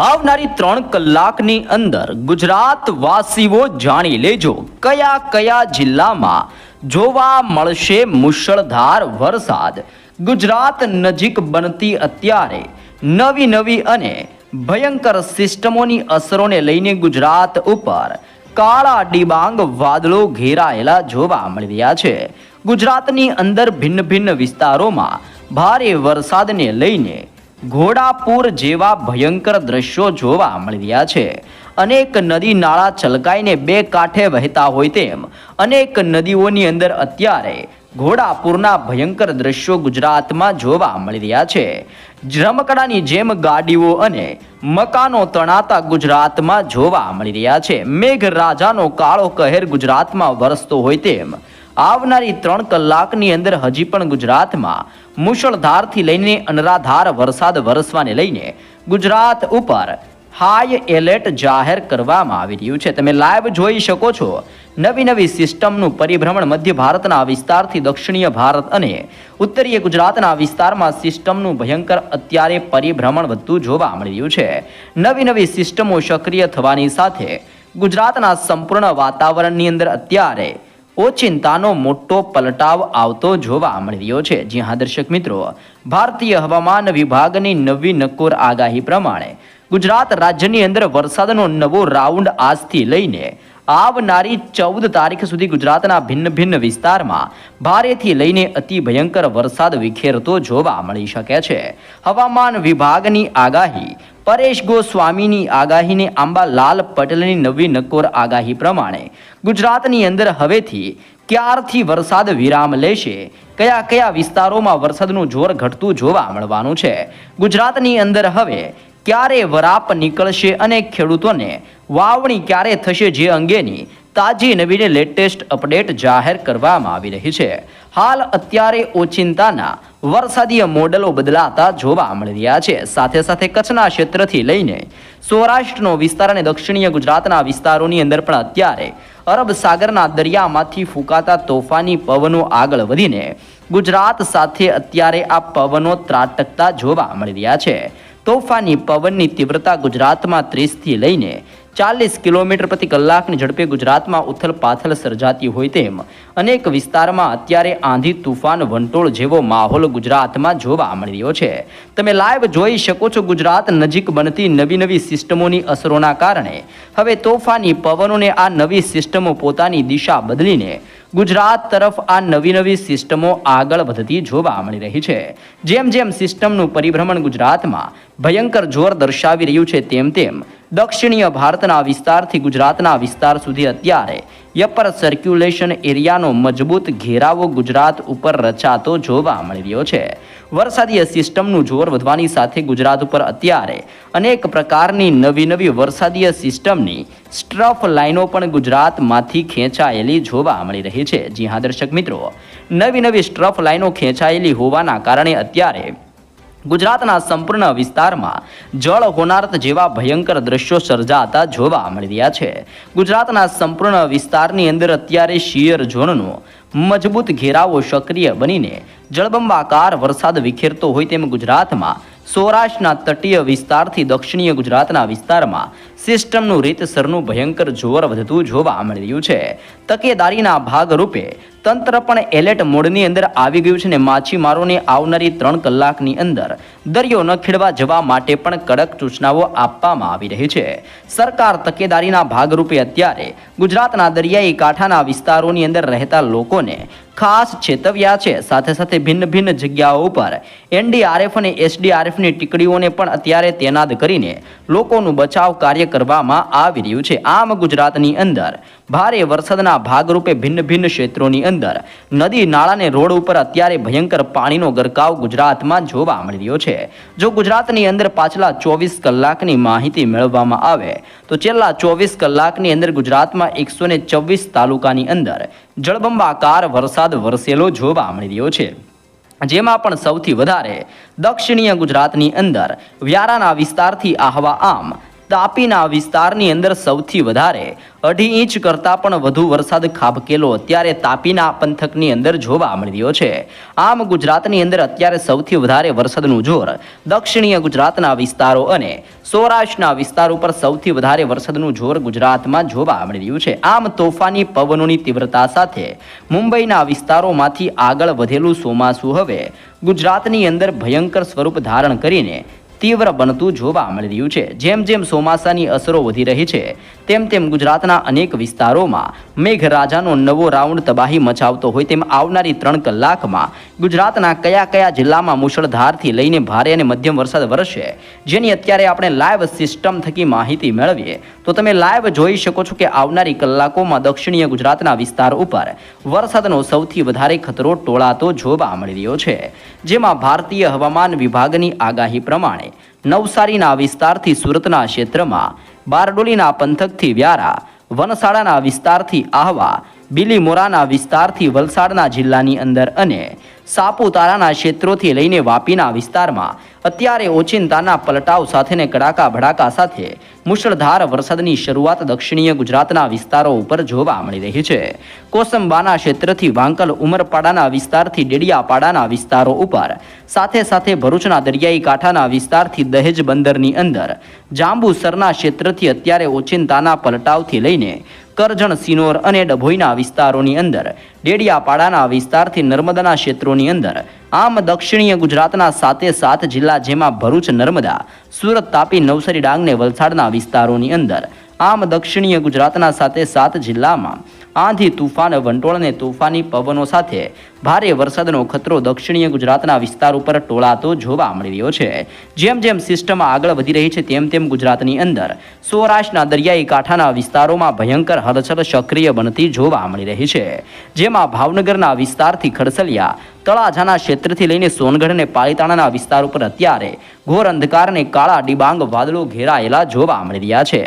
આવનારી ત્રણ કલાકની અંદર ગુજરાત વાસીઓ જાણી લેજો કયા કયા જિલ્લામાં જોવા મળશે મુશળધાર વરસાદ. ગુજરાત નજીક બનતી અત્યારે નવી નવી અને ભયંકર સિસ્ટમોની અસરોને લઈને ગુજરાત ઉપર કાળા ડિબાંગ વાદળો ઘેરાયેલા જોવા મળી રહ્યા છે. ગુજરાતની અંદર ભિન્ન ભિન્ન વિસ્તારોમાં ભારે વરસાદને લઈને ઘોડાપુર જેવા ભયંકર દ્રશ્યો જોવા મળી રહ્યા છે. અનેક નદી નાળા છલકાઈને બે કાંઠે વહેતા હોય તેમ અનેક નદીઓની અંદર અત્યારે ઘોડાપુરના ભયંકર દ્રશ્યો ગુજરાતમાં જોવા મળી રહ્યા છે. રમકડાની જેમ ગાડીઓ અને મકાનો તણાતા ગુજરાતમાં જોવા મળી રહ્યા છે. મેઘરાજાનો કાળો કહેર ગુજરાતમાં વરસતો હોય તેમ આવનારી ત્રણ કલાકની અંદર હજી પણ ગુજરાતમાં મુશળધારથી લઈને અનરાધાર વરસાદ વરસવાને લઈને ગુજરાત ઉપર હાઈ એલર્ટ જાહેર કરવામાં આવી રહ્યું છે. તમે લાઈવ જોઈ શકો છો નવી નવી સિસ્ટમનું પરિભ્રમણ મધ્ય ભારતના વિસ્તારથી દક્ષિણીય ભારત અને ઉત્તરીય ગુજરાતના વિસ્તારમાં સિસ્ટમનું ભયંકર અત્યારે પરિભ્રમણ વધતું જોવા મળી રહ્યું છે. નવી નવી સિસ્ટમો સક્રિય થવાની સાથે ગુજરાતના સંપૂર્ણ વાતાવરણની અંદર અત્યારે ઓચિંતાનો મોટો પલટાવ આવતો જોવા મળી રહ્યો છે. જી હા, દર્શક મિત્રો, ભારતીય હવામાન વિભાગની નવી નકોર આગાહી પ્રમાણે ગુજરાત રાજ્યની અંદર વરસાદનો નવો રાઉન્ડ આજથી લઈને આવનારી ચૌદ તારીખ સુધી ગુજરાતના ભિન્ન ભિન્ન વિસ્તારમાં ભારેથી લઈને અતિ ભયંકર વરસાદ વિખેરતો જોવા મળી શકે છે. હવામાન વિભાગની આગાહી પરેશ ગોસ્વામીની આગાહીને આંબાલાલ પટેલની નવી નકોર આગાહી પ્રમાણે ગુજરાતની અંદર હવેથી ક્યારથી વરસાદ વિરામ લેશે, કયા કયા વિસ્તારોમાં વરસાદનું જોર ઘટતું જોવા મળવાનું છે, ગુજરાતની અંદર હવે ક્યારે વરાપ નીકળશે અને ખેડૂતોને વાવણી ક્યારે થશે જે અંગેની તાજી નવીને લેટેસ્ટ અપડેટ જાહેર કરવામાં આવી રહી છે. હાલ અત્યારે ઓચિંતાના વરસાદીય મોડલો બદલાતા જોવા મળી રહ્યા છે. સાથે સાથે કચ્છના ક્ષેત્રથી લઈને સૌરાષ્ટ્રનો વિસ્તાર અને દક્ષિણીય ગુજરાતના વિસ્તારોની અંદર પણ અત્યારે અરબ સાગરના દરિયામાંથી ફૂંકાતા તોફાની પવનો આગળ વધીને ગુજરાત સાથે અત્યારે આ પવનો ત્રાટકતા જોવા મળી રહ્યા છે. તોફાની પવનની તીવ્રતા ગુજરાતમાં ત્રીસથી લઈને ચાલીસ કિલોમીટર પ્રતિ કલાકની ઝડપે ગુજરાતમાં ઉથલ પાથલ સર્જાતી હોય તેમ અનેક વિસ્તારમાં અત્યારે આંધી તુફાન વંટોળ જેવો માહોલ ગુજરાતમાં જોવા મળી રહ્યો છે. તમે લાઈવ જોઈ શકો છો ગુજરાત નજીક બનતી નવી નવી સિસ્ટમોની અસરોના કારણે. હવે તોફાની પવનોને આ નવી સિસ્ટમો પોતાની દિશા બદલીને ગુજરાત તરફ આ નવી નવી સિસ્ટમો આગળ વધતી જોવા મળી રહી છે. જેમ જેમ સિસ્ટમનું પરિભ્રમણ ગુજરાતમાં ભયંકર જોર દર્શાવી રહ્યું છે તેમ તેમ દક્ષિણીય ભારતના વિસ્તારથી ગુજરાતના વિસ્તાર સુધી અત્યારે યપર સર્ક્યુલેશન એરિયાનો મજબૂત ઘેરાવો ગુજરાત ઉપર રચાતો જોવા મળી રહ્યો છે. વરસાદીય સિસ્ટમનું જોર વધવાની સાથે ગુજરાત ઉપર અત્યારે અનેક પ્રકારની નવી નવી વરસાદીય સિસ્ટમની સ્ટ્રફ લાઇનો પણ ગુજરાતમાંથી ખેંચાયેલી જોવા મળી રહી છે. જી હા, દર્શક મિત્રો. નવી નવી સ્ટ્રફ લાઇનો ખેંચાયેલી હોવાના કારણે અત્યારે ગુજરાતના સંપૂર્ણ વિસ્તારમાં જળ હોનારત જેવા ભયંકર દ્રશ્યો સર્જાતા જોવા મળી રહ્યા છે. ગુજરાતના સંપૂર્ણ વિસ્તારની અંદર અત્યારે શિયર ઝોનનો મજબૂત ઘેરાવો સક્રિય બનીને જળબંબાકાર વરસાદ વિખેરતો હોય તેમ ગુજરાતમાં સૌરાષ્ટ્રના તટીય વિસ્તારથી દક્ષિણીય ગુજરાતના વિસ્તારમાં સિસ્ટમનું રીતસરનું ભયંકર જોર વધતું જોવા મળી રહ્યું છે. તકેદારીના ભાગરૂપે તંત્ર પણ એલર્ટ મોડની અંદર આવી ગયું છે ને માછીમારોને આવનારી ત્રણ કલાકની અંદર દરિયો ન ખેડવા જવા માટે પણ કડક સૂચનાઓ આપવામાં આવી રહી છે. સરકાર તકેદારીના ભાગરૂપે અત્યારે ગુજરાતના દરિયાઈ કાંઠાના વિસ્તારોની અંદર રહેતા લોકોને ખાસ ચેતવ્યા છે. સાથે સાથે ભિન્ન ભિન્ન જગ્યાઓ ઉપર એનડીઆરએફ અને એસડીઆરએફની ટીકડીઓને પણ અત્યારે તૈનાત કરીને લોકોનું બચાવ કાર્ય કરવામાં આવી રહ્યું છે. આમ ગુજરાતની અંદર ભારે વરસાદના ભાગરૂપે ભિન્ન ભિન્ન ક્ષેત્રોની અંદર નદી નાળાને રોડ ઉપર અત્યારે ભયંકર પાણીનો ગરકાવ ગુજરાતમાં જોવા મળી રહ્યો છે. જો ગુજરાતની અંદર પાછલા ચોવીસ કલાકની માહિતી મેળવવામાં આવે, તો છેલ્લા ચોવીસ કલાકની અંદર ગુજરાતમાં એકસો તાલુકાની અંદર જળબંબાકાર વરસાદ વરસેલો જોવા મળી રહ્યો છે. જેમાં પણ સૌથી વધારે દક્ષિણીય ગુજરાતની અંદર વ્યારાના વિસ્તારથી આહવા આમ તાપીના વિસ્તારની અંદર સૌથી વધારે અઢી ઇંચ કરતાં પણ વધુ વરસાદ ખાબકેલો અત્યારે તાપીના પંથકની અંદર જોવા મળ્યો છે. આમ ગુજરાતની અંદર અત્યારે સૌથી વધારે વરસાદનું જોર દક્ષિણીય ગુજરાતના વિસ્તારો અને સૌરાષ્ટ્રના વિસ્તાર ઉપર સૌથી વધારે વરસાદનું જોર ગુજરાતમાં જોવા મળી રહ્યું છે. આમ તોફાની પવનોની તીવ્રતા સાથે મુંબઈના વિસ્તારોમાંથી આગળ વધેલું ચોમાસું હવે ગુજરાતની અંદર ભયંકર સ્વરૂપ ધારણ કરીને તીવ્ર બનતું જોવા મળી રહ્યું છે. જેમ જેમ ચોમાસાની અસરો વધી રહી છે, તેમ તેમ ગુજરાતના અનેક વિસ્તારોમાં મેઘરાજાનો નવો રાઉન્ડ તબાહી મચાવતો હોય તેમ આવનારી ત્રણ કલાકમાં ગુજરાતના કયા કયા જિલ્લામાં મુશળધારથી લઈને ભારે અને મધ્યમ વરસાદ વરસશે, જેની અત્યારે આપણે લાઈવ સિસ્ટમ થકી માહિતી મેળવીએ, તો તમે લાઈવ જોઈ શકો છો કે આવનારી કલાકોમાં દક્ષિણીય ગુજરાતના વિસ્તાર ઉપર વરસાદનો સૌથી વધારે ખતરો ટોળાતો જોવા મળી રહ્યો છે. જેમાં ભારતીય હવામાન વિભાગની આગાહી પ્રમાણે નવસારીના વિસ્તારથી સુરતના ક્ષેત્રમાં, બારડોલીના પંથકથી વ્યારા વનસાડાના વિસ્તારથી આહવા, બિલીમોરાના વિસ્તારથી વલસાડના જિલ્લાની અંદર અને સાપુતારાના ક્ષેત્રોથી લઈને વાપીના વિસ્તારમાં અત્યારે ઓચિંતાના પલટાવ સાથેને કડાકા ભડાકા સાથે મુશળધાર વરસાદની શરૂઆત દક્ષિણીય ગુજરાતના વિસ્તારો ઉપર જોવા મળી રહી છે. કોસંબાના ક્ષેત્રથી વાંકલ ઉમરપાડાના વિસ્તારથી ડેડિયાપાડાના વિસ્તારો ઉપર સાથે સાથે ભરૂચના દરિયાઈ કાંઠાના વિસ્તારથી દહેજ બંદરની અંદર જાંબુસરના ક્ષેત્રથી અત્યારે ઓચિંતાના પલટાવથી લઈને કરજણ, સિનોર અને ડભોઈના વિસ્તારોની અંદર, ડેડિયાપાડાના વિસ્તારથી નર્મદાના ક્ષેત્રોની અંદર. આમ દક્ષિણીય ગુજરાતના સાતે સાત જિલ્લા જેમાં ભરૂચ, નર્મદા, સુરત, તાપી, નવસારી, ડાંગ ને વલસાડના વિસ્તારોની અંદર. આમ દક્ષિણીય ગુજરાતના સાતે સાત જિલ્લામાં આંધી તુફાન, વંટોળ અને તોફાની પવનો સાથે ભારે વરસાદનો ખતરો દક્ષિણીય ગુજરાતના વિસ્તાર ઉપર ટોળાતો જોવા મળી રહ્યો છે. જેમ જેમ સિસ્ટમ આગળ વધી રહી છે, તેમ તેમ ગુજરાતની અંદર સૌરાષ્ટ્રના દરિયાઈ કાંઠાના વિસ્તારોમાં ભયંકર હલચલ સક્રિય બનતી જોવા મળી રહી છે. જેમાં ભાવનગરના વિસ્તારથી ખડસલિયા, તળાજાના ક્ષેત્રથી લઈને સોનગઢ અને પાલીતાણાના વિસ્તાર ઉપર અત્યારે ઘોર અંધકાર અને કાળા ડિબાંગ વાદળો ઘેરાયેલા જોવા મળી રહ્યા છે.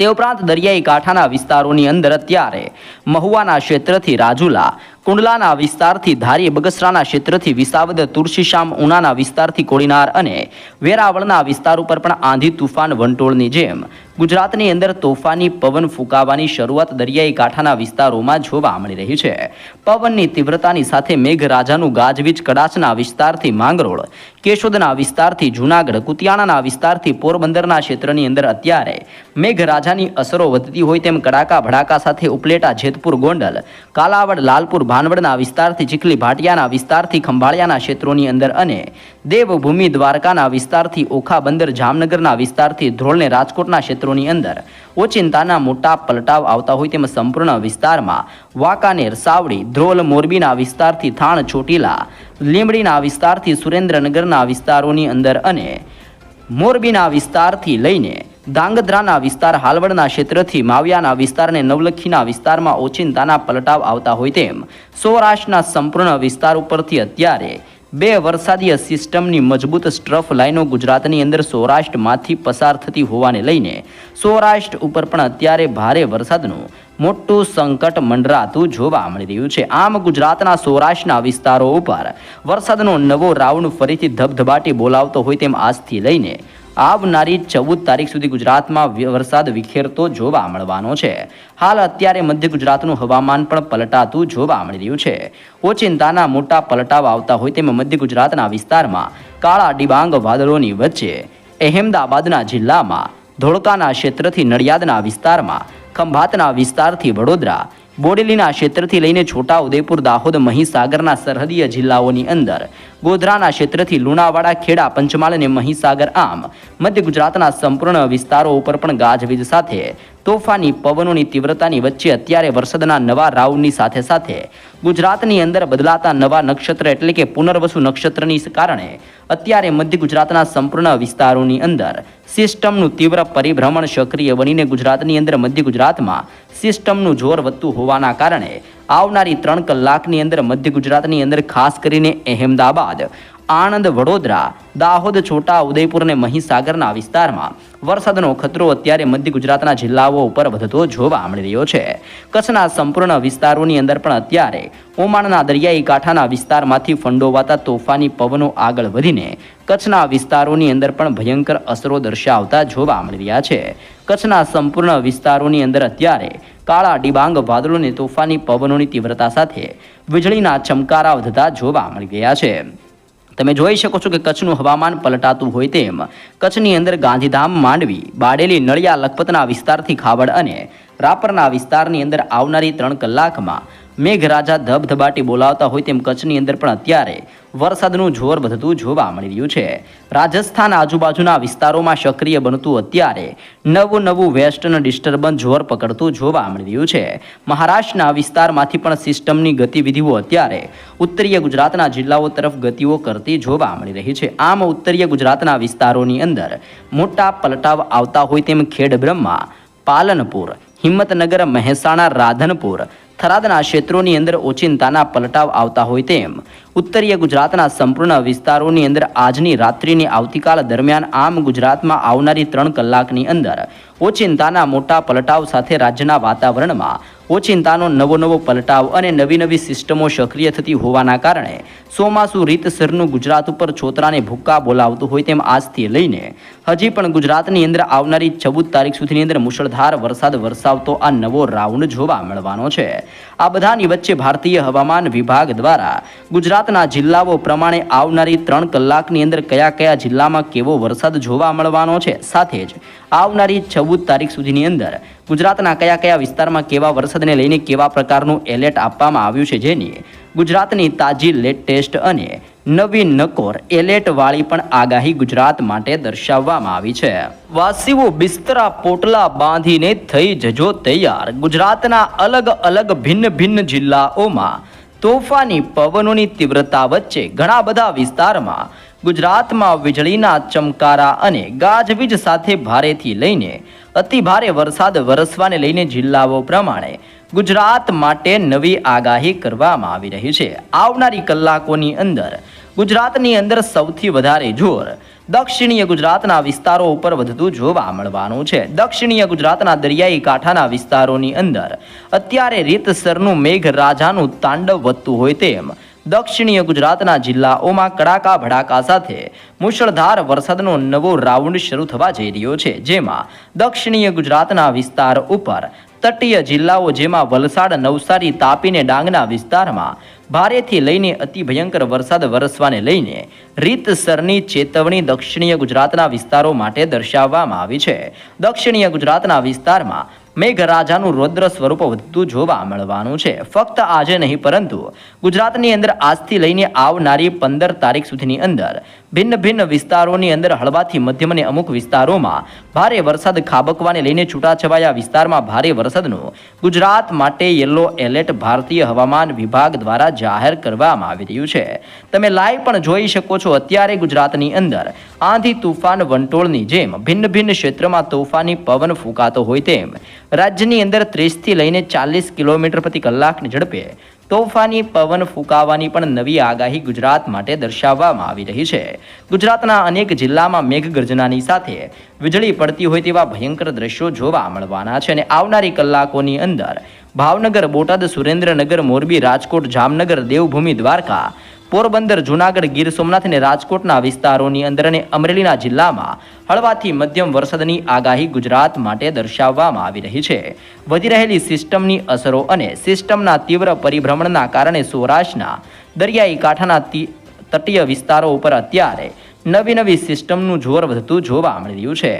તે ઉપરાંત દરિયાઈ કાંઠાના વિસ્તારોની અંદર અત્યારે મહુવાના ક્ષેત્રથી રાજુલા કુંડલાના વિસ્તારથી ધારી બગસરાના ક્ષેત્રથી વિસાવદ તુલસીશામ ઉનાના વિસ્તારથી કોડીનાર અને વેરાવળના વિસ્તાર ઉપર પણ આંધી તુફાન વંટોળની જેમ. ગુજરાતની અંદર તોફાની પવન ફૂંકાવાની શરૂઆત દરિયાઈ કાંઠાના વિસ્તારોમાં જોવા મળી રહી છે. પવનની તીવ્રતાની સાથે મેઘરાજાનું ગાજવીજ કડાચના વિસ્તારથી માંગરોળ, કેશોદના વિસ્તારથી જૂનાગઢ, કુતિયાણાના વિસ્તારથી પોરબંદરના ક્ષેત્રની અંદર અત્યારે મેઘરાજાની અસરો વધતી હોય તેમ કડાકા ભડાકા સાથે ઉપલેટા, જેતપુર, ગોંડલ, કાલાવડ, લાલપુર ભાનવડના વિસ્તારથી ચીખલી ભાટિયાના વિસ્તારથી ખંભાળિયાના ક્ષેત્રોની અંદર અને દેવભૂમિ દ્વારકાના વિસ્તારથી ઓખા બંદર જામનગરના વિસ્તારથી ધ્રોળને રાજકોટના ક્ષેત્રોની અંદર ઓચિંતાના મોટા પલટાવ આવતા હોય તેમ સંપૂર્ણ વિસ્તારમાં વાંકાનેર, સાવડી, ધ્રોલ, મોરબીના વિસ્તારથી થાણ, ચોટીલા, લીંબડીના વિસ્તારથી સુરેન્દ્રનગરના વિસ્તારોની અંદર અને મોરબીના વિસ્તારથી લઈને ધાંગધ્રાના વિસ્તાર હાલવડના ક્ષેત્રથી માવિયાના વિસ્તારને નવલખીના વિસ્તારમાં ઓચિંતાના પલટાવ આવતા હોય તેમ સૌરાષ્ટ્રના સંપૂર્ણ વિસ્તાર ઉપરથી અત્યારે બે વરસાદીય સિસ્ટમની મજબૂત સ્ટ્રફ લાઈનો ગુજરાતની અંદર સૌરાષ્ટ્રમાંથી પસાર થતી હોવાને લઈને સૌરાષ્ટ્ર ઉપર પણ અત્યારે ભારે વરસાદનું મોટું સંકટ મંડરાતું જોવા મળી રહ્યું છે. આમ ગુજરાતના સૌરાષ્ટ્રના વિસ્તારો ઉપર વરસાદનો નવો રાઉન્ડ ફરીથી ધબધબાટી બોલાવતો હોય તેમ આજથી લઈને આવનારી ચૌદ તારીખ સુધી ગુજરાતમાં વરસાદ વિખેરતો જોવા મળવાનો છે. હાલ અત્યારે મધ્ય ગુજરાતનું હવામાન પણ પલટાતું જોવા મળી રહ્યું છે. ઓચિંતાના મોટા પલટાવ આવતા હોય તેમ મધ્ય ગુજરાતના વિસ્તારમાં કાળા ડિબાંગ વાદળોની વચ્ચે અહેમદાબાદના જિલ્લામાં ધોળકાના ક્ષેત્રથી નડિયાદના વિસ્તારમાં ખંભાતના વિસ્તારથી વડોદરા બોડેલીના ક્ષેત્રથી લઈને છોટા ઉદેપુર દાહોદ, મહીસાગરના સરહદીય જિલ્લાઓની અંદર, ગોધરાના ક્ષેત્રથી લુણાવાડા, ખેડા, પંચમહાલ અને મહીસાગર આમ, મધ્ય ગુજરાતના સંપૂર્ણ વિસ્તારો ઉપર પણ ગાજવીજ સાથે, તોફાની પવનોની તીવ્રતાની વચ્ચે અત્યારે વરસાદના નવા રાઉન્ડની સાથે સાથે ગુજરાતની અંદર બદલાતા નવા નક્ષત્ર એટલે કે પુનર્વસુ નક્ષત્રની કારણે અત્યારે મધ્ય ગુજરાતના સંપૂર્ણ વિસ્તારોની અંદર સિસ્ટમનું તીવ્ર પરિભ્રમણ સક્રિય બનીને ગુજરાતની અંદર મધ્ય ગુજરાતમાં સિસ્ટમનું જોર વધતું હોવાના કારણે આવનારી ત્રણ કલાકની અંદર મધ્ય ગુજરાતની અંદર ખાસ કરીને અહેમદાબાદ આણંદ વડોદરા, દાહોદ, છોટા, ઉદયપુર અને મહીસાગરના વિસ્તારમાં વરસાદનો ખતરો અત્યારે મધ્ય ગુજરાતના જિલ્લાઓ ઉપર વધતો જોવા મળી રહ્યો છે. કચ્છના સંપૂર્ણ વિસ્તારોની અંદર પણ અત્યારે ઓમાણના દરિયાઈ કાંઠાના વિસ્તારમાંથી ફંડોવાતા તોફાની પવનો આગળ વધીને કચ્છના વિસ્તારોની અંદર પણ ભયંકર અસરો દર્શાવતા જોવા મળી રહ્યા છે. કચ્છના સંપૂર્ણ વિસ્તારોની અંદર અત્યારે કાળા ડિબાંગ વાદળો અને તોફાની પવનોની તીવ્રતા સાથે વીજળીના ચમકારા વધતા જોવા મળી ગયા છે. તમે જોઈ શકો છો કે કચ્છનું હવામાન પલટાતું હોય તેમ કચ્છની અંદર ગાંધીધામ માંડવી, બાડેલી, નળિયા, લખપતના વિસ્તારથી ખાવડ અને રાપરના વિસ્તારની અંદર આવનારી ત્રણ કલાકમાં મેઘરાજા ધબધબાટી બોલાવતા હોય તેમ કચ્છની અંદર પણ અત્યારે વરસાદનું જોર વધતું જોવા મળી રહ્યું છે. રાજસ્થાન આજુબાજુના વિસ્તારોમાં સક્રિય બનતું અત્યારે નવું નવું વેસ્ટર્ન ડિસ્ટર્બન્સ જોર પકડતું જોવા મળી રહ્યું છે. મહારાષ્ટ્રના વિસ્તારમાંથી પણ સિસ્ટમની ગતિવિધિઓ અત્યારે ઉત્તરીય ગુજરાતના જિલ્લાઓ તરફ ગતિઓ કરતી જોવા મળી રહી છે. આમ ઉત્તરીય ગુજરાતના વિસ્તારોની અંદર મોટા પલટાવ આવતા હોય તેમ ખેડબ્રહ્મા, પાલનપુર, હિંમતનગર, મહેસાણા, રાધનપુર થરાદના ક્ષેત્રોની અંદર ઓચિંતાના પલટાવ આવતા હોય તેમ ઉત્તરીય ગુજરાતના સંપૂર્ણ વિસ્તારોની અંદર આજની રાત્રિની આવતીકાલ દરમિયાન આમ ગુજરાતમાં આવનારી ત્રણ કલાકની અંદર ઓચિંતાના મોટા પલટાવ સાથે રાજ્યના વાતાવરણમાં ઓચિંતાનો નવો નવો પલટાવ અને નવી નવી સિસ્ટમો સક્રિય થતી હોવાના કારણે સોમાસુ રીતસરનું ગુજરાત ઉપર છોતરાને ભૂક્કા બોલાવતું હોય તેમ આજથી લઈને હજી પણ ગુજરાતની અંદર આવનારી ચૌદ તારીખ સુધીની અંદર મુશળધાર વરસાદ વરસાવતો આ નવો રાઉન્ડ જોવા મળવાનો છે. આ બધાની વચ્ચે ભારતીય હવામાન વિભાગ દ્વારા ગુજરાતના જિલ્લાઓ પ્રમાણે આવનારી ત્રણ કલાકની અંદર કયા કયા જિલ્લામાં કેવો વરસાદ જોવા મળવાનો છે સાથે જ આવનારી ચૌદ તારીખ સુધીની અંદર ગુજરાતના કયા કયા વિસ્તારમાં કેવા વરસાદને લઈને કેવા પ્રકારનું એલર્ટ આપવામાં આવ્યું છે જેની ગુજરાતની તાજી લેટેસ્ટ અને નવી નકોર એલર્ટવાળી પણ આગાહી ગુજરાત માટે દર્શાવવામાં આવી છે. વાસીઓ બિસ્તરા પોટલા બાંધીને થઈ જજો તૈયાર. ગુજરાતના અલગ અલગ ભિન્ન ભિન્ન જિલ્લાઓમાં તોફાની પવનોની તીવ્રતા વચ્ચે ઘણા બધા વિસ્તારમાં ગુજરાતમાં વીજળીના ચમકારા અને ગાજવીજ સાથે ભારેથી લઈને અતિ ભારે વરસાદ વરસવાને લઈને જિલ્લાઓ પ્રમાણે ગુજરાત માટે નવી આગાહી કરવામાં આવી રહી છે. આવનારી કલાકોની અંદર ગુજરાતની અંદર સૌથી વધારે જોર દક્ષિણીય ગુજરાતના વિસ્તારો ઉપર વધતું જોવા મળવાનું છે. દક્ષિણીય ગુજરાતના દરિયાઈ કાંઠાના વિસ્તારોની અંદર અત્યારે રીતસરનું મેઘરાજાનું તાંડવ વધતું હોય તેમ દક્ષિણીય ગુજરાતના જિલ્લાઓમાં કડાકા ભડાકા સાથે મુશળધાર વરસાદનો નવો રાઉન્ડ શરૂ થવા જઈ રહ્યો છે, જેમાં દક્ષિણીય ગુજરાતના વિસ્તાર ઉપર તટીય જિલ્લાઓ જેમાં વલસાડ, નવસારી તાપીને ડાંગના વિસ્તારમાં ભારેથી લઈને અતિ ભયંકર વરસાદ વરસવાને લઈને રીતસરની ચેતવણી દક્ષિણીય ગુજરાતના વિસ્તારો માટે દર્શાવવામાં આવી છે. દક્ષિણીય ગુજરાતના વિસ્તારમાં મેઘરાજાનું રૌદ્ર સ્વરૂપ વધતું જોવા મળવાનું છે. ફક્ત આજે નહીં, પરંતુ ગુજરાતની અંદર આજથી લઈને આવનારી પંદર તારીખ સુધીની અંદર ભિન્ન ભિન્ન વિસ્તારોની અંદર હળવાથી મધ્યમ અને અમુક વિસ્તારોમાં ભારે વરસાદ ખાબકવાને લઈને છૂટાછવાયા વિસ્તારમાં ભારે વરસાદનું ગુજરાત માટે યલો એલર્ટ ભારતીય હવામાન વિભાગ દ્વારા જાહેર કરવામાં આવી રહ્યું છે. તમે લાઈવ પણ જોઈ શકો છો, અત્યારે ગુજરાતની અંદર આંધી તુફાન વંટોળની જેમ ભિન્ન ભિન્ન ક્ષેત્રમાં તોફાની પવન ફૂંકાતો હોય તેમ રાજ્યની અંદર ત્રીસથી લઈને ચાલીસ કિલોમીટર પ્રતિ કલાકની ઝડપે તોફાની પવન ફૂંકાવાની પણ નવી આગાહી ગુજરાત માટે દર્શાવવામાં આવી રહી છે. ગુજરાતના અનેક જિલ્લામાં મેઘગર્જનાની સાથે વીજળી પડતી હોય તેવા ભયંકર દ્રશ્યો જોવા મળવાના છે અને આવનારી કલાકોની અંદર ભાવનગર બોટાદ સુરેન્દ્રનગર મોરબી રાજકોટ જામનગર દેવભૂમિ દ્વારકા પોરબંદર, જૂનાગઢ, ગીર સોમનાથ અને રાજકોટના વિસ્તારોની અંદર અને અમરેલીના જિલ્લામાં હળવાથી મધ્યમ વરસાદની આગાહી ગુજરાત માટે દર્શાવવામાં આવી રહી છે. વધી રહેલી સિસ્ટમની અસરો અને સિસ્ટમના તીવ્ર પરિભ્રમણના કારણે સૌરાષ્ટ્રના દરિયાઈ કાંઠાના તટીય વિસ્તારો ઉપર અત્યારે નવી નવી સિસ્ટમનું જોર વધતું જોવા મળી રહ્યું છે.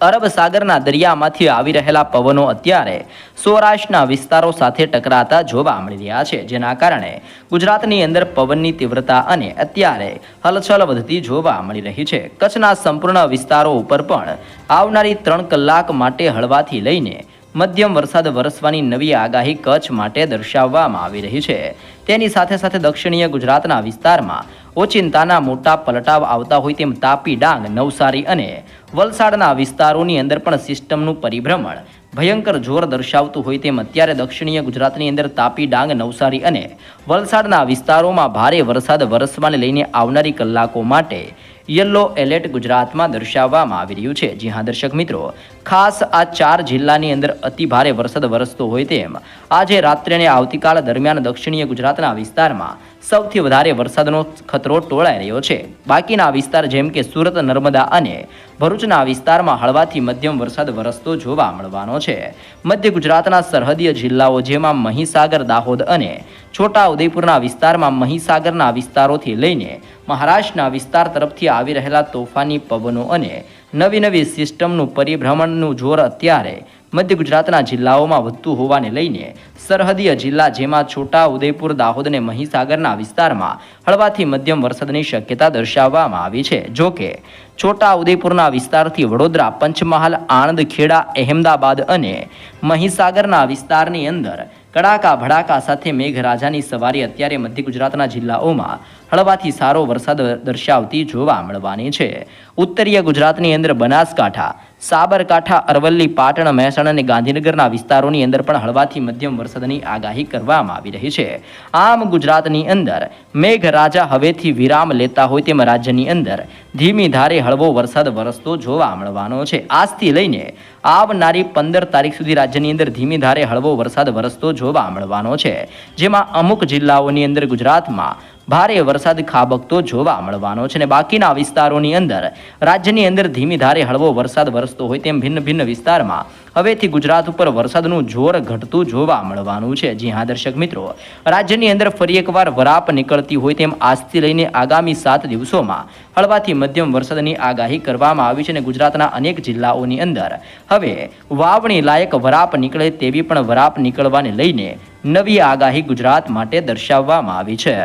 અરબ સાગરના દરિયામાંથી આવી રહેલા પવનો અત્યારે સૌરાષ્ટ્રના વિસ્તારો સાથે ટકરાતા જોવા મળી રહ્યા છે, જેના કારણે ગુજરાતની અંદર પવનની તીવ્રતા અને અત્યારે હલચલ વધતી જોવા મળી રહી છે. કચ્છના સંપૂર્ણ વિસ્તારો ઉપર પણ આવનારી ત્રણ કલાક માટે હળવાથી લઈને મધ્યમ વરસાદ વરસવાની નવી આગાહી કચ્છ માટે દર્શાવવામાં આવી રહી છે. તેની સાથે સાથે દક્ષિણીય ગુજરાતના વિસ્તારમાં ઓચિંતાના મોટા પલટાવ આવતા હોય તેમ તાપી ડાંગ, નવસારી અને વલસાડના વિસ્તારોની અંદર પણ સિસ્ટમનું પરિભ્રમણ ભયંકર જોર દર્શાવતું હોય તેમ અત્યારે દક્ષિણીય ગુજરાતની અંદર તાપી ડાંગ, નવસારી અને વલસાડના વિસ્તારોમાં ભારે વરસાદ વરસવાને લઈને આવનારી કલાકો માટે યલો એલર્ટ ગુજરાતમાં દર્શાવવામાં આવી રહ્યું છે. જી હા, દર્શક મિત્રો, ખાસ આ ચાર જિલ્લાની અંદર અતિભારે વરસાદ વરસતો હોય તેમ આજે રાત્રે અને આવતીકાલ દરમિયાન દક્ષિણીય ગુજરાતના વિસ્તારમાં સૌથી વધારે વરસાદનો ખતરો ટોળાઈ રહ્યો છે. બાકીના વિસ્તાર જેમ કે સુરત, નર્મદા અને ભરૂચના વિસ્તારમાં હળવાથી મધ્યમ વરસાદ વરસતો જોવા મળવાનો છે. મધ્ય ગુજરાતના સરહદીય જિલ્લાઓ જેમાં મહીસાગર, દાહોદ અને છોટા ઉદયપુરના વિસ્તારમાં મહીસાગરના વિસ્તારોથી લઈને મહારાષ્ટ્રના વિસ્તાર તરફથી આવી રહેલા તોફાની પવનો અને નવી નવી સિસ્ટમનું પરિભ્રમણનું જોર અત્યારે મધ્ય ગુજરાતના જિલ્લાઓમાં વધતું હોવાને લઈને સરહદીય જિલ્લા જેમાં છોટા ઉદયપુર, દાહોદ અને મહીસાગરના વિસ્તારમાં હળવાથી મધ્યમ વરસાદની શક્યતા દર્શાવવામાં આવી છે. જો કે, છોટા ઉદયપુરના વિસ્તારથી વડોદરા, પંચમહાલ, આણંદ, ખેડા, અહેમદાબાદ અને મહીસાગરના વિસ્તારની અંદર કડાકા ભડાકા સાથે મેઘરાજાની સવારી અત્યારે મધ્ય ગુજરાતના જિલ્લાઓમાં હળવાથી સારો વરસાદ દર્શાવતી જોવા મળવાની છે. ઉત્તરીય ગુજરાતની અંદર બનાસકાંઠા સાબરકાંઠા, અરવલ્લી, પાટણ, મહેસાણા અને ગાંધીનગરના વિસ્તારોની અંદર પણ હળવાથી મધ્યમ વરસાદની આગાહી કરવામાં આવી રહી છે. આમ ગુજરાતની અંદર મેઘરાજા હવેથી વિરામ લેતા હોય તેમ રાજ્યની અંદર ધીમી ધારે હળવો વરસાદ વરસતો જોવા મળવાનો છે. આજથી લઈને આવનારી પંદર તારીખ સુધી રાજ્યની અંદર ધીમી ધારે હળવો વરસાદ વરસતો જોવા મળવાનો છે. જેમાં અમુક જિલ્લાઓની અંદર ગુજરાતમાં ભારે વરસાદ ખાબકતો જોવા મળવાનો છે અને બાકીના વિસ્તારોની અંદર રાજ્યની અંદર ધીમી ધારે હળવો વરસાદ વરસતો હોય તેમ ભિન્ન ભિન્ન વિસ્તારમાં હવેથી ગુજરાત ઉપર વરસાદનું જોર ઘટતું જોવા મળવાનું છે. જી હા, દર્શક મિત્રો, રાજ્યની અંદર ફરી એકવાર વરાપ નીકળતી હોય તેમ આજથી લઈને આગામી સાત દિવસોમાં હળવાથી મધ્યમ વરસાદની આગાહી કરવામાં આવી છે અને ગુજરાતના અનેક જિલ્લાઓની અંદર હવે વાવણી લાયક વરાપ નીકળે તેવી પણ વરાપ નીકળવાને લઈને નવી આગાહી ગુજરાત માટે દર્શાવવામાં આવી છે.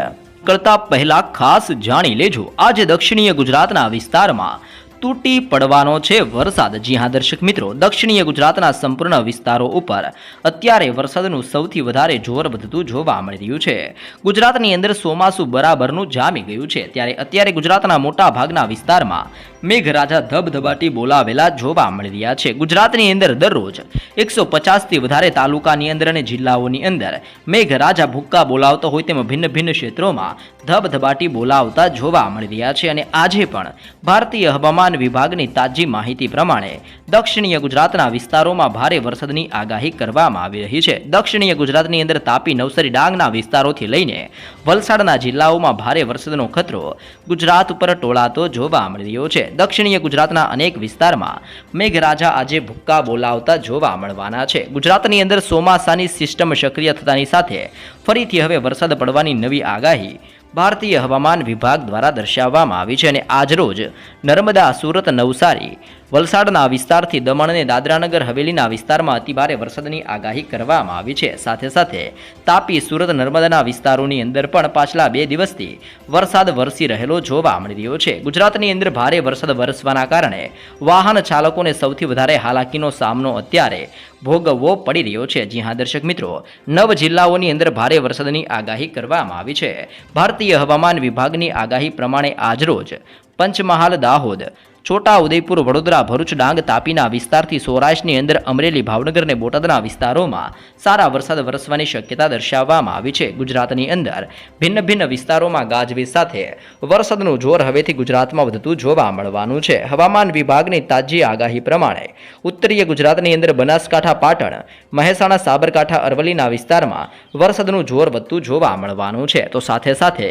કરતા પહેલા ખાસ જાણી લેજો. આજે દક્ષિણીય ગુજરાતના વિસ્તારમાં તૂટી પડવાનો છે વરસાદ. જી હા, દર્શક મિત્રો, દક્ષિણીય ગુજરાતના સંપૂર્ણ વિસ્તારો ઉપર અત્યારે વરસાદનું સૌથી વધારે જોર વધતું જોવા મળી રહ્યું છે. ગુજરાતની અંદર ચોમાસું બરાબરનું જામી ગયું છે. ત્યારે અત્યારે ગુજરાતના મોટા ભાગના વિસ્તારમાં મેઘરાજા ધબધબાટી બોલાવેલા જોવા મળી રહ્યા છે. ગુજરાતની અંદર દરરોજ એકસો પચાસથી વધારે તાલુકાની અંદર અને જિલ્લાઓની અંદર મેઘરાજા ભૂક્કા બોલાવતો હોય તેમ ભિન્ન ભિન્ન ક્ષેત્રોમાં ધબધબાટી બોલાવતા જોવા મળી રહ્યા છે અને આજે પણ ભારતીય હવામાન વિભાગની તાજી માહિતી પ્રમાણે દક્ષિણીય ગુજરાતના વિસ્તારોમાં ભારે વરસાદની આગાહી કરવામાં આવી રહી છે. દક્ષિણીય ગુજરાતની અંદર તાપી નવસારી ડાંગના વિસ્તારોથી લઈને વલસાડના જિલ્લાઓમાં ભારે વરસાદનો ખતરો ગુજરાત ઉપર ટોળાતો જોવા મળી રહ્યો છે. દક્ષિણીય ગુજરાતના અનેક વિસ્તારમાં મેઘરાજા આજે ભૂક્કા બોલાવતા જોવા મળવાના છે. ગુજરાતની અંદર ચોમાસાની સિસ્ટમ સક્રિય થતાની સાથે ફરીથી હવે વરસાદ પડવાની નવી આગાહી ભારતીય હવામાન વિભાગ દ્વારા દર્શાવવામાં આવી છે અને આજરોજ નર્મદા, સુરત, નવસારી વલસાડના વિસ્તારથી દમણ અને દાદરાનગર હવેલીના વિસ્તારમાં અતિભારે વરસાદની આગાહી કરવામાં આવી છે. સાથે સાથે તાપી, સુરત, નર્મદાના વિસ્તારોની અંદર પણ પાછલા બે દિવસથી વરસાદ વરસી રહેલો જોવા મળી રહ્યો છે. ગુજરાતની અંદર ભારે વરસાદ વરસવાના કારણે વાહન ચાલકોને સૌથી વધારે હાલાકીનો સામનો અત્યારે ભોગવવો પડી રહ્યો છે. જી હા, દર્શક મિત્રો, નવ જિલ્લાઓની અંદર ભારે વરસાદની આગાહી કરવામાં આવી છે. ભારતીય હવામાન વિભાગની આગાહી પ્રમાણે આજરોજ પંચમહાલ, દાહોદ છોટા ઉદયપુર વડોદરા, ભરૂચ, ડાંગ, તાપીના વિસ્તારથી સૌરાષ્ટ્રની અંદર અમરેલી, ભાવનગર અને બોટાદના વિસ્તારોમાં સારા વરસાદ વરસવાની શક્યતા દર્શાવવામાં આવી છે. ગુજરાતની અંદર ભિન્ન ભિન્ન વિસ્તારોમાં ગાજવીજ સાથે વરસાદનું જોર હવેથી ગુજરાતમાં વધતું જોવા મળવાનું છે. હવામાન વિભાગની તાજી આગાહી પ્રમાણે ઉત્તરીય ગુજરાતની અંદર બનાસકાંઠા, પાટણ, મહેસાણા, સાબરકાંઠા, અરવલ્લીના વિસ્તારમાં વરસાદનું જોર વધતું જોવા મળવાનું છે. તો સાથે સાથે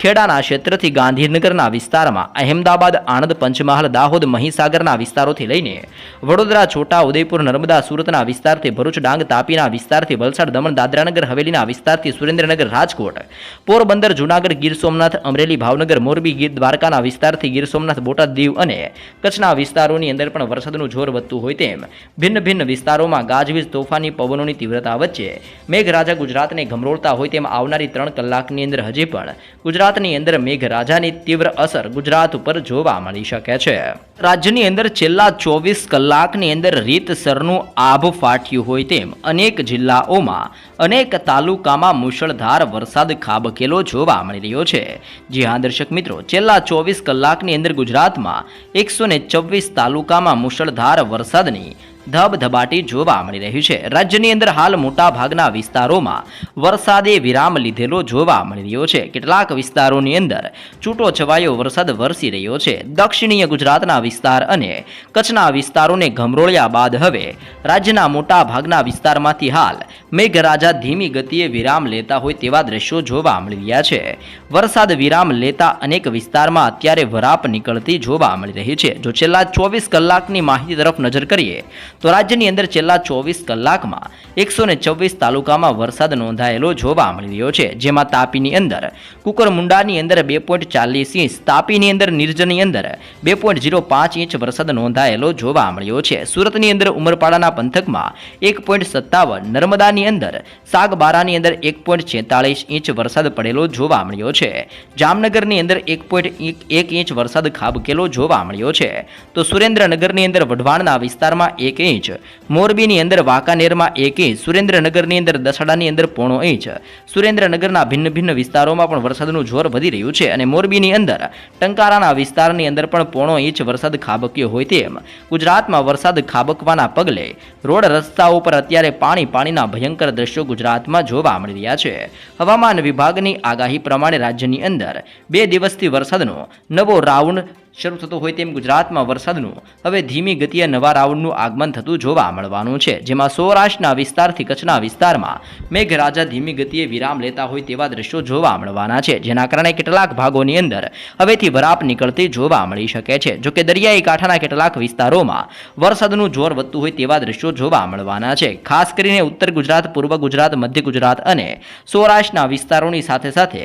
ખેડાના ક્ષેત્રથી ગાંધીનગરના વિસ્તારમાં અહેમદાબાદ, આણંદ, પંચમહાલ, દાહોદ, મહીસાગરના વિસ્તારોથી લઈને વડોદરા, છોટા, ઉદયપુર, નર્મદા, સુરતના વિસ્તારથી ભરૂચ, ડાંગ, તાપીના વિસ્તારથી વલસાડ, દમણ, દાદરાનગર, હવેલીના વિસ્તારથી સુરેન્દ્રનગર, રાજકોટ, પોરબંદર, જૂનાગઢ, ગીર સોમનાથ, અમરેલી, ભાવનગર, મોરબી, ગીર દ્વારકાના વિસ્તારથી ગીર સોમનાથ, બોટાદ, દીવ અને કચ્છના વિસ્તારોની અંદર પણ વરસાદનું જોર વધતું હોય તેમ ભિન્ન ભિન્ન વિસ્તારોમાં ગાજવીજ, તોફાની, પવનોની તીવ્રતા વચ્ચે મેઘરાજા ગુજરાતને ગમરોળતા હોય તેમ આવનારી ત્રણ કલાકની અંદર હજી પણ ગુજરાત ગુજરાતની અંદર મેઘરાજાની તીવ્ર અસર ગુજરાત ઉપર જોવા મળી શકે છે. રાજ્યની અંદર છેલ્લા ચોવીસ કલાકની અંદર રીતસરનું આભ ફાટ્યું હોય તેમ અનેક જિલ્લાઓમાં અનેક તાલુકામાં મુશળધાર વરસાદ ખાબકેલો જોવા મળી રહ્યો છે. જી હા, દર્શક મિત્રો, છેલ્લા ચોવીસ કલાકની અંદર ગુજરાતમાં એકસો તાલુકામાં મુશળધાર વરસાદની ધબધબાટી જોવા મળી રહ્યું છે. રાજ્યની અંદર હાલ મોટાભાગના વિસ્તારોમાં વરસાદે વિરામ લીધેલો જોવા મળી રહ્યો છે. કેટલાક વિસ્તારોની અંદર છૂટો છવાયો વરસાદ વરસી રહ્યો છે. દક્ષિણીય ગુજરાતના વિસ્તાર અને કચ્છના વિસ્તારોને ગમરોળ્યા બાદ હવે રાજ્યના મોટાભાગના વિસ્તારમાંથી હાલ મેઘરાજા ધીમી ગતિએ વિરામ લેતા હોય તેવા દ્રશ્યો જોવા મળી રહ્યા છે. વરસાદ વિરામ લેતા અનેક વિસ્તારમાં અત્યારે વરાપ નીકળતી જોવા મળી રહી છે. જો છેલ્લા ચોવીસ કલાકની માહિતી તરફ નજર કરીએ, તો રાજ્યની અંદર છેલ્લા ચોવીસ કલાકમાં એકસો તાલુકામાં વરસાદ નોંધાયેલો જોવા મળી રહ્યો છે. જેમાં તાપીની અંદર કુકરમુંડાની અંદર બે પોઈન્ટ ચાલીસ ઇંચ, તાપીની અંદર નિર્જનની અંદર બે પોઈન્ટ ઝીરો પાંચ ઇંચ વરસાદ નોંધાયેલો જોવા મળ્યો છે. સુરતની અંદર ઉમરપાડાના પંથકમાં એક પોઈન્ટ સત્તાવન, નર્મદાની અંદર સાગબારાની અંદર એક પોઈન્ટ છેતાળીસ ઇંચ વરસાદ પડેલો જોવા મળ્યો છે. જામનગરની અંદર એક પોઈન્ટ એક ઇંચ વરસાદ ખાબકેલો જોવા મળ્યો છે. તો સુરેન્દ્રનગરની અંદર વઢવાણના વિસ્તારમાં એક ઇંચ, મોરબીની અંદર વાંકાનેરમાં એક ઇંચ, સુરેન્દ્રનગરની અંદર દસાડાની અંદર પોણો ઇંચ. સુરેન્દ્રનગરના ભિન્ન ભિન્ન વિસ્તારોમાં પણ વરસાદનું જોર વધી રહ્યું છે અને મોરબીની અંદર ટંકારાના વિસ્તારની અંદર પણ પોણો ઇંચ વરસાદ ખાબક્યો હોય તેમ. ગુજરાતમાં વરસાદ ખાબકવાના પગલે રોડ રસ્તા ઉપર અત્યારે પાણી પાણીના ભયંકર દ્રશ્યો ગુજરાતમાં જોવા મળી રહ્યા છે. હવામાન વિભાગની આગાહી પ્રમાણે રાજ્યની અંદર બે દિવસથી વરસાદનો નવો રાઉન્ડ શરૂ થતો હોય તેમ ગુજરાતમાં વરસાદનું. હવે ધીમી ગતિએ નવા રાઉન્ડનું આગમન થતું જોવા મળવાનું છે, જેમાં સૌરાષ્ટ્રના વિસ્તારથી કચ્છના વિસ્તારમાં મેઘરાજા ધીમી ગતિએ વિરામ લેતા હોય તેવા દ્રશ્યો જોવા મળવાના છે, જેના કારણે કેટલાક ભાગોની અંદર હવેથી વરાપ નીકળતી જોવા મળી શકે છે. જોકે દરિયાઈ કાંઠાના કેટલાક વિસ્તારોમાં વરસાદનું જોર વધતું હોય તેવા દ્રશ્યો જોવા મળવાના છે. ખાસ કરીને ઉત્તર ગુજરાત, પૂર્વ ગુજરાત, મધ્ય ગુજરાત અને સૌરાષ્ટ્રના વિસ્તારોની સાથે સાથે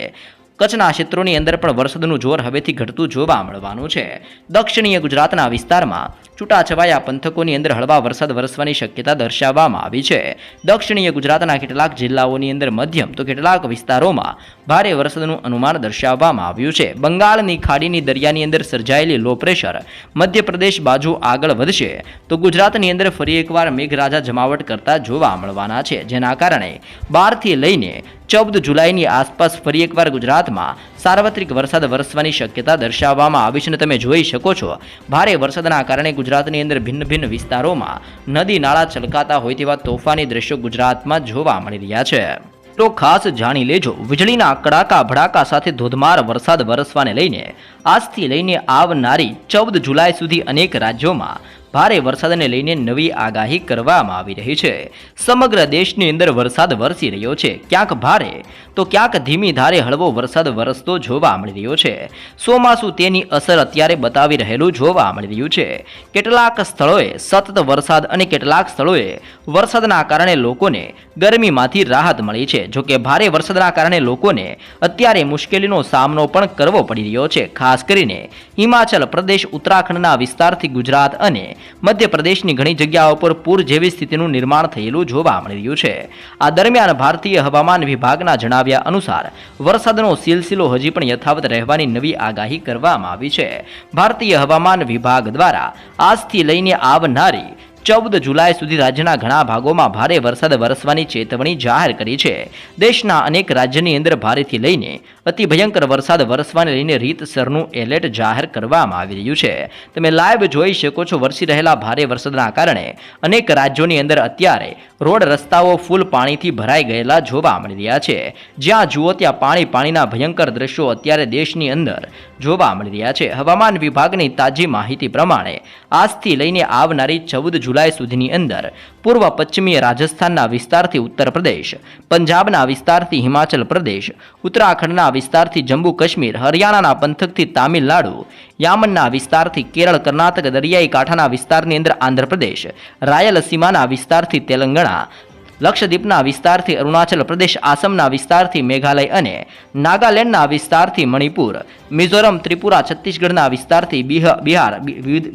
કચ્છના ક્ષેત્રોની અંદર પણ વરસાદનું જોર હવેથી ઘટતું જોવા મળવાનું છે. દક્ષિણીય ગુજરાતના વિસ્તારમાં છૂટાછવાયા પંથકોની અંદર હળવા વરસાદ વરસવાની શક્યતા દર્શાવવામાં આવી છે. દક્ષિણીય ગુજરાતના કેટલાક જિલ્લાઓની અંદર મધ્યમ તો કેટલાક વિસ્તારોમાં ભારે વરસાદનું અનુમાન દર્શાવવામાં આવ્યું છે. બંગાળની ખાડીની દરિયાની અંદર સર્જાયેલી લો પ્રેશર મધ્યપ્રદેશ બાજુ આગળ વધશે તો ગુજરાતની અંદર ફરી એકવાર મેઘરાજા જમાવટ કરતા જોવા મળવાના છે. જેના કારણે બારથી લઈને ચૌદ જુલાઈની આસપાસ ફરી એકવાર ગુજરાતમાં સાર્વત્રિક વરસાદ વરસવાની શક્યતા દર્શાવવામાં આવી છે અને તમે જોઈ શકો છો, ભારે વરસાદના કારણે ગુજરાતની અંદર ભિન્ન ભિન્ન વિસ્તારોમાં નદી નાળા છલકાતા હોય તેવા તોફાની દ્રશ્યો ગુજરાતમાં જોવા મળી રહ્યા છે. તો ખાસ જાણી લેજો, વીજળીના કડાકા ભડાકા સાથે ધોધમાર વરસાદ વરસવાને લઈને આજથી લઈને આવનારી ચૌદ જુલાઈ સુધી અનેક રાજ્યોમાં ભારે વરસાદને લઈને નવી આગાહી કરવામાં આવી રહી છે. સમગ્ર દેશની અંદર વરસાદ વરસી રહ્યો છે. ક્યાંક ભારે, તો ક્યાંક ધીમી ધારે હળવો વરસાદ વરસતો જોવા મળી રહ્યો છે. ચોમાસું તેની અસર અત્યારે બતાવી રહેલું જોવા મળી રહ્યું છે. કેટલાક સ્થળોએ સતત વરસાદ અને કેટલાક સ્થળોએ વરસાદના કારણે લોકોને ગરમીમાંથી રાહત મળી છે. જોકે ભારે વરસાદના કારણે લોકોને અત્યારે મુશ્કેલીનો સામનો પણ કરવો પડી રહ્યો છે. ખાસ કરીને હિમાચલ પ્રદેશ, ઉત્તરાખંડના વિસ્તારથી ગુજરાત અને મધ્યપ્રદેશની ઘણી જગ્યાઓ પર પૂર જેવી સ્થિતિનું નિર્માણ થયેલું જોવા મળી રહ્યું છે. આ દરમિયાન ભારતીય હવામાન વિભાગના જણાવ્યા અનુસાર, વરસાદનો સિલસિલો હજી પણ યથાવત રહેવાની નવી આગાહી કરવામાં આવી છે. ભારતીય હવામાન વિભાગ દ્વારા આજથી લઈને આવનારી ચૌદ જુલાઈ સુધી રાજ્યના ઘણા ભાગોમાં ભારે વરસાદ વરસવાની ચેતવણી જાહેર કરી છે. દેશના અનેક રાજ્યની અંદર ભારેથી લઈને અતિ ભયંકર વરસાદ વરસવાને લઈને રીતસરનું એલર્ટ જાહેર કરવામાં આવી રહ્યું છે. તમે લાઈવ જોઈ શકો છો વરસી રહેલા ભારે વરસાદના કારણે અનેક રાજ્યોની અંદર અત્યારે રોડ રસ્તાઓ ફૂલ પાણીથી ભરાઈ ગયેલા જોવા મળી રહ્યા છે. જ્યાં જુઓ ત્યાં પાણી પાણીના ભયંકર દ્રશ્યો અત્યારે દેશની અંદર જોવા મળી રહ્યા છે. હવામાન વિભાગની તાજી માહિતી પ્રમાણે આજથી લઈને આવનારી ચૌદ જુલાઈ સુધીની અંદર પૂર્વ પશ્ચિમીય રાજસ્થાનના વિસ્તારથી ઉત્તર પ્રદેશ, પંજાબના વિસ્તારથી હિમાચલ પ્રદેશ, ઉત્તરાખંડના વિસ્તારથી જમ્મુ કાશ્મીર, હરિયાણાના પંથકથી તામિલનાડુ, યામનના વિસ્તારથી કેરળ, કર્ણાટક, દરિયાઈ કાંઠાના વિસ્તારની અંદર આંધ્રપ્રદેશ, રાયલસીમાના વિસ્તારથી તેલંગાણા લક્ષદ્વીપના વિસ્તારથી અરુણાચલ પ્રદેશ, આસામના વિસ્તારથી મેઘાલય અને નાગાલેન્ડના વિસ્તારથી મણિપુર, મિઝોરમ, ત્રિપુરા, છત્તીસગઢના વિસ્તારથી બિહ- બિહાર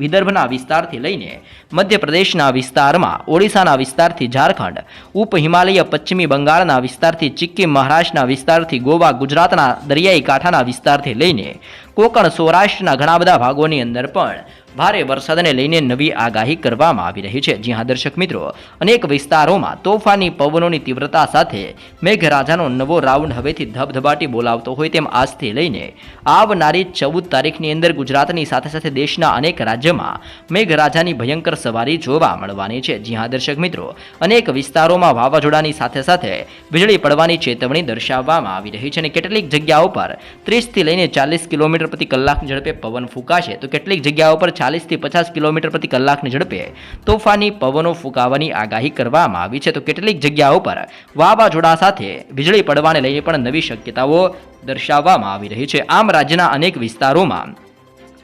વિદર્ભના વિસ્તારથી લઈને મધ્યપ્રદેશના વિસ્તારમાં, ઓડિશાના વિસ્તારથી ઝારખંડ, ઉપ હિમાલય, પશ્ચિમી બંગાળના વિસ્તારથી સિક્કિમ, મહારાષ્ટ્રના વિસ્તારથી ગોવા, ગુજરાતના દરિયાઈ કાંઠાના વિસ્તારથી લઈને કોકણ સૌરાષ્ટ્રના ઘણા બધા ભાગોની અંદર પણ ભારે વરસાદને લઈને નવી આગાહી કરવામાં આવી રહી છે. જ્યાં દર્શક મિત્રો, અનેક વિસ્તારોમાં તોફાની પવનોની તીવ્રતા સાથે મેઘરાજાનો નવો રાઉન્ડ હવેથી ધબધબાટી બોલાવતો હોય તેમ આજથી લઈને આવનારી ચૌદ તારીખની અંદર ગુજરાતની સાથે સાથે દેશના અનેક રાજ્યમાં મેઘરાજાની ભયંકર સવારી જોવા મળવાની છે. જ્યાં દર્શક મિત્રો, અનેક વિસ્તારોમાં વાવાઝોડાની સાથે સાથે વીજળી પડવાની ચેતવણી દર્શાવવામાં આવી રહી છે અને કેટલીક જગ્યાઓ પર ત્રીસથી લઈને ચાલીસ કિલોમીટર પ્રતિ કલાક ઝડપે પવન ફૂંકાશે. તો કેટલીક જગ્યાઓ પર ચાલીસથી પચાસ કિલોમીટર પ્રતિ કલાકની ઝડપે તોફાની પવનો ફૂંકાવાની આગાહી કરવામાં આવી છે. તો કેટલીક જગ્યાઓ પર વાવાઝોડા સાથે વીજળી પડવાને લઈને પણ નવી શક્યતાઓ દર્શાવવામાં આવી રહી છે. આમ રાજ્યના અનેક વિસ્તારોમાં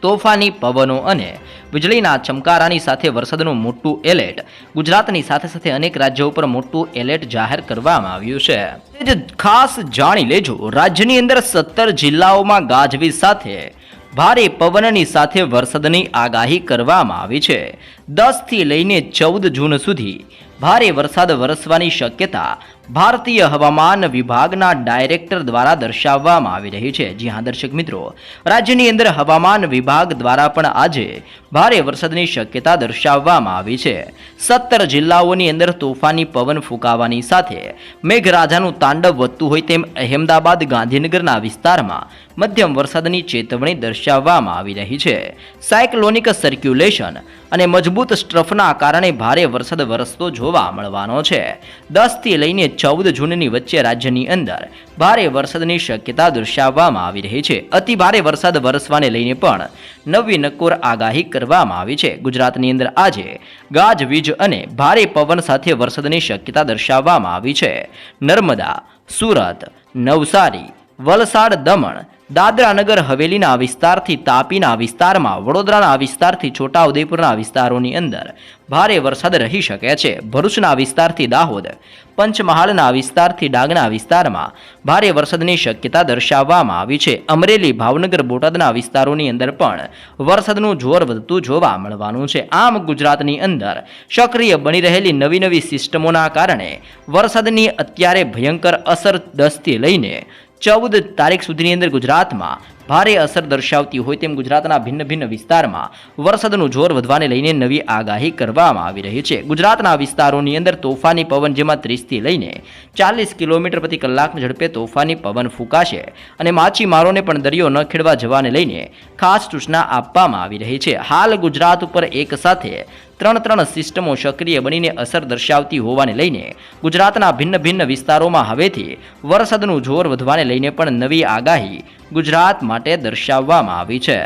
તોફાની પવનો અને વીજળીના ચમકારાની સાથે વરસાદનું મોટું એલર્ટ ગુજરાતની સાથે સાથે અનેક રાજ્યો ઉપર મોટું એલર્ટ જાહેર કરવામાં આવ્યું છે. ખાસ જાણી લેજો, રાજ્યની અંદર સત્તર જિલ્લાઓમાં ગાજવીજ સાથે ભારે પવનની સાથે વરસાદની આગાહી કરવામાં આવી છે. દસથી લઈને ચૌદ જૂન સુધી ભારે વરસાદ વરસવાની શક્યતા ભારતીય હવામાન વિભાગના ડાયરેક્ટર દ્વારા દર્શાવવામાં આવી રહી છે. જી હા, દર્શક મિત્રો, રાજ્યની અંદર હવામાન વિભાગ દ્વારા પણ આજે ભારે વરસાદની શક્યતા દર્શાવવામાં આવી છે. સત્તર જિલ્લાઓની અંદર તોફાની પવન ફૂંકાવાની સાથે મેઘરાજાનું તાંડવ વધતું હોય તેમ અહેમદાબાદ ગાંધીનગરના વિસ્તારમાં મધ્યમ વરસાદની ચેતવણી દર્શાવવામાં આવી રહી છે. સાયક્લોનિક સર્ક્યુલેશન અને મજબૂત સ્ટ્રફના કારણે ભારે વરસાદ વરસતો જોવા મળવાનો છે. દસથી લઈને ચૌદ જૂનની વચ્ચે રાજ્યની અંદર ભારે વરસાદની શક્યતા દર્શાવવામાં આવી રહી છે. અતિ ભારે વરસાદ વરસવાને લઈને પણ નવી નકોર આગાહી કરવામાં આવી છે. ગુજરાતની અંદર આજે ગાજવીજ અને ભારે પવન સાથે વરસાદની શક્યતા દર્શાવવામાં આવી છે. નર્મદા, સુરત, નવસારી વલસાડ દમણ દાદરા નગર હવેલીના વિસ્તારથી તાપીના વિસ્તારમાં, વડોદરાના વિસ્તારથી છોટાઉદેપુરના વિસ્તારોની અંદર ભારે વરસાદ રહી શકે છે. ભરૂચના વિસ્તારથી દાહોદ, પંચમહાલના વિસ્તારથી ડાંગના વિસ્તારમાં ભારે વરસાદની શક્યતા દર્શાવવામાં આવી છે. અમરેલી, ભાવનગર, બોટાદના વિસ્તારોની અંદર પણ વરસાદનું જોર વધતું જોવા મળવાનું છે. આમ ગુજરાતની અંદર સક્રિય બની રહેલી નવી નવી સિસ્ટમોના કારણે વરસાદની અત્યારે ભયંકર અસર દસથી લઈને ચૌદ તારીખ સુધીની અંદર ગુજરાતમાં ભારે અસર દર્શાવતી હોય તેમ ગુજરાતના ભિન્ન ભિન્ન વિસ્તારમાં વરસાદનું જોર વધવાને લઈને નવી આગાહી કરવામાં આવી રહી છે. ગુજરાતના વિસ્તારોની અંદર તોફાની પવન જેમાં ત્રીસથી લઈને ચાલીસ કિલોમીટર પ્રતિ કલાકની ઝડપે તોફાની પવન ફૂંકાશે અને માછીમારોને પણ દરિયો ન ખેડવા જવાને લઈને ખાસ સૂચના આપવામાં આવી રહી છે. હાલ ગુજરાત ઉપર એક સાથે ત્રણ ત્રણ સિસ્ટમો સક્રિય બનીને અસર દર્શાવતી હોવાને લઈને ગુજરાતના ભિન્ન ભિન્ન વિસ્તારોમાં હવેથી વરસાદનું જોર વધવાને લઈને પણ નવી આગાહી ગુજરાત માટે દર્શાવવામાં આવી છે.